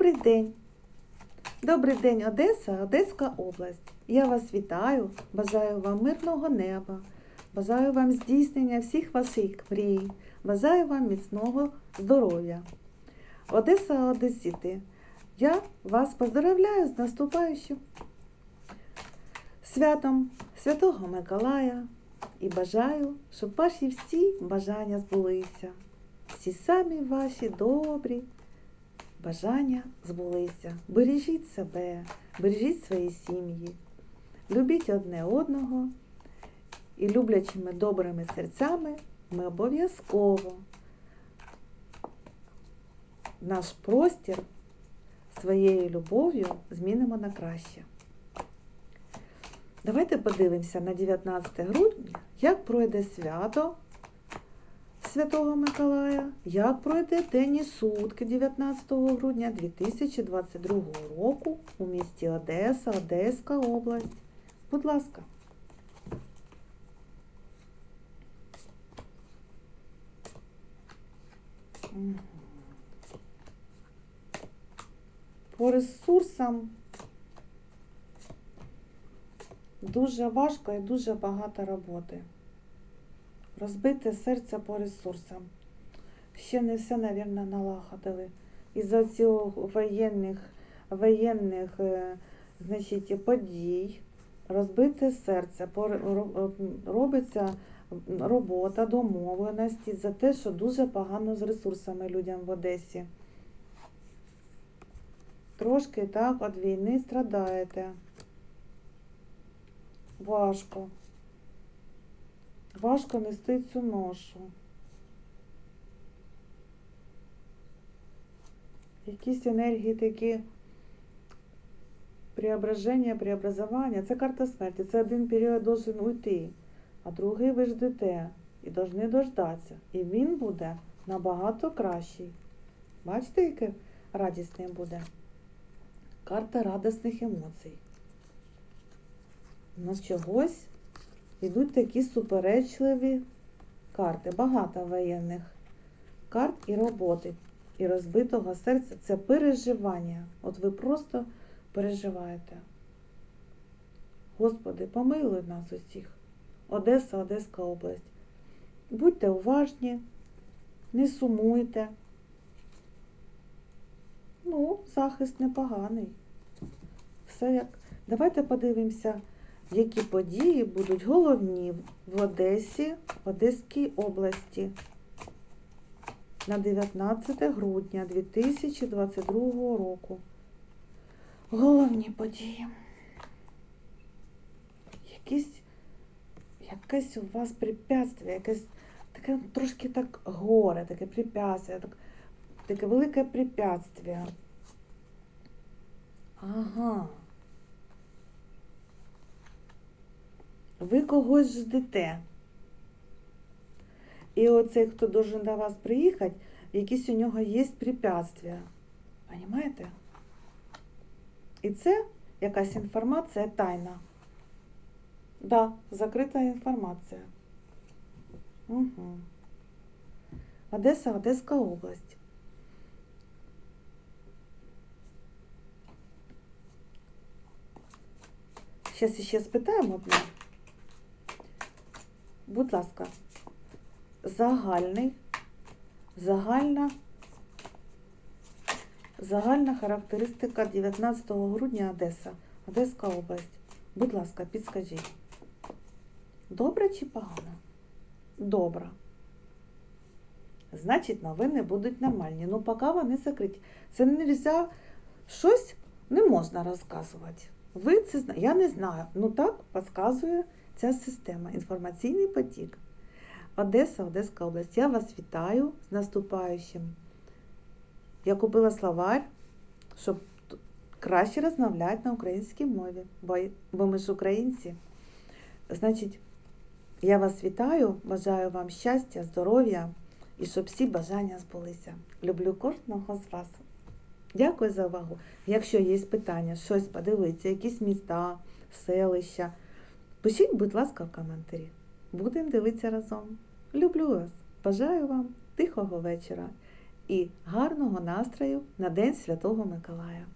Добрий день! Добрий день, Одеса, Одеська область. Я вас вітаю, бажаю вам мирного неба, бажаю вам здійснення всіх ваших мрій, бажаю вам міцного здоров'я. Одеса, Одесіти, я вас поздравляю з наступаючим святом Святого Миколая і бажаю, щоб ваші всі бажання збулися. Всі самі ваші добрі бажання збулися. Бережіть себе, бережіть свої сім'ї, любіть одне одного і люблячими добрими серцями ми обов'язково наш простір своєю любов'ю змінимо на краще. Давайте подивимося на 19 грудня, як пройде свято Святого Миколая, як пройде день сутки 19 грудня 2022 року у місті Одеса, Одеська область. Будь ласка. По ресурсам дуже важко і дуже багато роботи. Розбите серце по ресурсам. Ще не все, мабуть, налагодили. Із-за цього воєнних, воєнних е, значить, подій розбите серце, робиться робота, домовленості за те, що дуже погано з ресурсами людям в Одесі. Трошки так від війни страдаєте. Важко. Важко нести цю ношу. Якісь енергії такі преображення, преобразування. Це карта смерті. Це один період должен уйти, а другий ви ждете і повинні дождатися. І він буде набагато кращий. Бачите, яке радісний буде? Карта радісних емоцій. У чогось йдуть такі суперечливі карти. Багато воєнних карт і роботи. І розбитого серця це переживання. От ви просто переживаєте. Господи, помилуй нас усіх. Одеса, Одеська область. Будьте уважні, не сумуйте. Ну, захист непоганий. Все як. Давайте подивимося, які події будуть головні в Одесі, в Одеській області на 19 грудня 2022 року. Головні події. Якісь, якесь у вас препятствие, якесь таке трошки так горе, таке препятствие, так, таке велике препятствие. Ага. Ви когось ждете. І оцей, хто должен до вас приїхати, якісь у нього є препятствия. Понимаєте? І це якась інформація тайна. Да, закрита інформація. Угу. Одеса, Одеська область. Зараз ще спитаємо. Будь ласка, загальний, загальна, загальна характеристика 19 грудня Одеса, Одеська область. Будь ласка, підскажіть. Добре чи погано? Добре. Значить, новини будуть нормальні. Ну, поки вони закриті. Це не можна, щось не можна розказувати. Ви це знаєте, я не знаю. Ну так підказує ця система, інформаційний потік. Одеса, Одеська область. Я вас вітаю з наступаючим. Я купила словарь, щоб краще розмовляти на українській мові, бо, бо ми ж українці. Значить, я вас вітаю, бажаю вам щастя, здоров'я і щоб всі бажання збулися. Люблю кожного з вас. Дякую за увагу. Якщо є питання, щось подивитися, якісь міста, селища, пишіть, будь ласка, в коментарі. Будемо дивитися разом. Люблю вас. Бажаю вам тихого вечора і гарного настрою на День Святого Миколая.